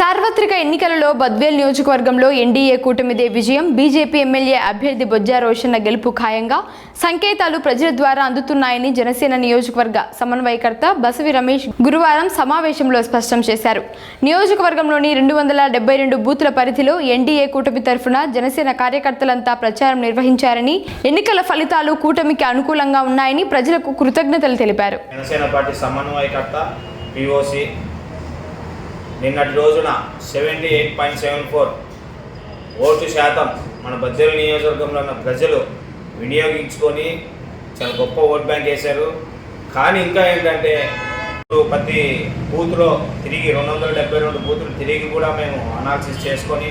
సార్వత్రిక ఎన్నికలలో బద్వేల్ నియోజకవర్గంలో ఎన్డీఏ కూటమిదే విజయం. బీజేపీ ఎమ్మెల్యే అభ్యర్థి బొజ్జా రోషన్న గెలుపు ఖాయంగా సంకేతాలు ప్రజల ద్వారా అందుతున్నాయని జనసేన నియోజకవర్గ సమన్వయకర్త బసవి రమేష్ గురువారం సమావేశంలో స్పష్టం చేశారు. నియోజకవర్గంలోని రెండు వందల డెబ్బై రెండు బూతుల పరిధిలో ఎన్డీఏ కూటమి తరఫున జనసేన కార్యకర్తలంతా ప్రచారం నిర్వహించారని ఎన్నికల ఫలితాలు కూటమికి అనుకూలంగా ఉన్నాయని ప్రజలకు కృతజ్ఞతలు తెలిపారు. జనసేన పార్టీ సమన్వయకర్త పిఓసి నిన్నటి రోజున seventy eight point seven four vote శాతం మన బద్దెల నియోజకవర్గంలో ఉన్న ప్రజలు వినియోగించుకొని చాలా గొప్ప ఓట్ బ్యాంక్ వేశారు కానీ ఇంకా ఏంటంటే ఇప్పుడు ప్రతి బూత్లో తిరిగి రెండు వందల డెబ్బై రెండు బూతులు తిరిగి కూడా మేము అనాలిసిస్ చేసుకొని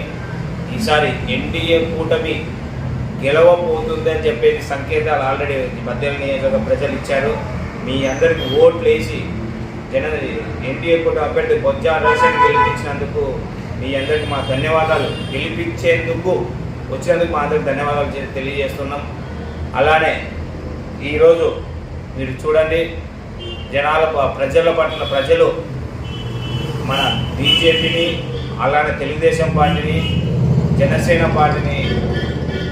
ఈసారి ఎన్డీఏ కూటమి గెలవబోతుందని చెప్పేది సంకేతాలు ఆల్రెడీ మధ్య నియోజకవర్గ ప్రజలు ఇచ్చారు. మీ అందరికి ఓట్లు వేసి జన ఎన్డీఏ కూడా అభ్యర్థి బొజ్జా రోషన్ గెలిపించినందుకు మీ అందరికి మా ధన్యవాదాలు. గెలిపించేందుకు వచ్చినందుకు మా అందరికి ధన్యవాదాలు తెలియజేస్తున్నాం. అలానే ఈరోజు మీరు చూడండి జనాల ప- ప్రజల పట్ల ప్రజలు మన బీజేపీని అలానే తెలుగుదేశం పార్టీని జనసేన పార్టీని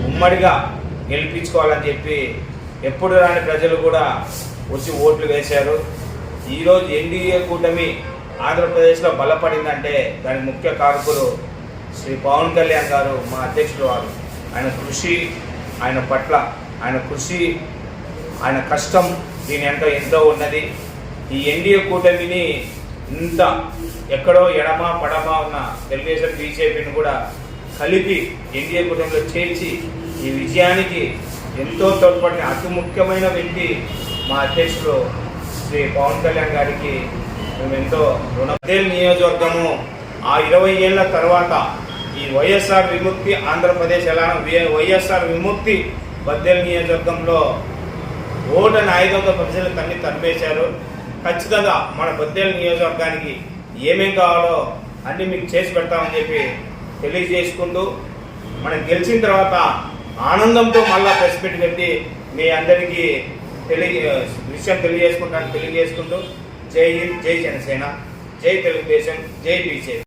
ఉమ్మడిగా గెలిపించుకోవాలని చెప్పి ఎప్పుడు రాని ప్రజలు కూడా వచ్చి ఓట్లు వేశారు. ఈరోజు ఎన్డీఏ కూటమి ఆంధ్రప్రదేశ్లో బలపడిందంటే దానికి ముఖ్య కారకులు శ్రీ పవన్ కళ్యాణ్ గారు మా అధ్యక్షుడు వారు. ఆయన కృషి ఆయన పట్ల ఆయన కృషి ఆయన కష్టం దీని ఎంత ఎంతో ఉన్నది. ఈ ఎన్డీఏ కూటమిని ఇంత ఎక్కడో ఎడమ పడమ ఉన్న తెలుగుదేశం బీజేపీని కూడా కలిపి ఎన్డీఏ కూటమిలో చేర్చి ఈ విజయానికి ఎంతో తోడ్పడిన అతి ముఖ్యమైన వ్యక్తి మా అధ్యక్షుడు శ్రీ పవన్ కళ్యాణ్ గారికి మేము ఎంతో రుణపదేల్ నియోజకవర్గము. ఆ ఇరవై ఏళ్ళ తర్వాత ఈ వైఎస్ఆర్ విముక్తి ఆంధ్రప్రదేశ్ ఎలా వైఎస్ఆర్ విముక్తి బద్దెల్ నియోజకవర్గంలో ఓటని ఆయుధంతో ప్రజలు తన్ని తరిపేశారు ఖచ్చితంగా మన బద్దెల నియోజకవర్గానికి ఏమేం కావాలో అన్ని మీకు చేసి పెడతామని చెప్పి తెలియజేసుకుంటూ మనం గెలిచిన తర్వాత ఆనందంతో మళ్ళా ప్రెస్ మీట్ పెట్టి మీ అందరికీ తెలియ విషయం తెలియజేసుకుంటాను తెలియజేసుకుంటూ జై హింద్ జై జనసేన జై తెలుగుదేశం జై బీజేపీ.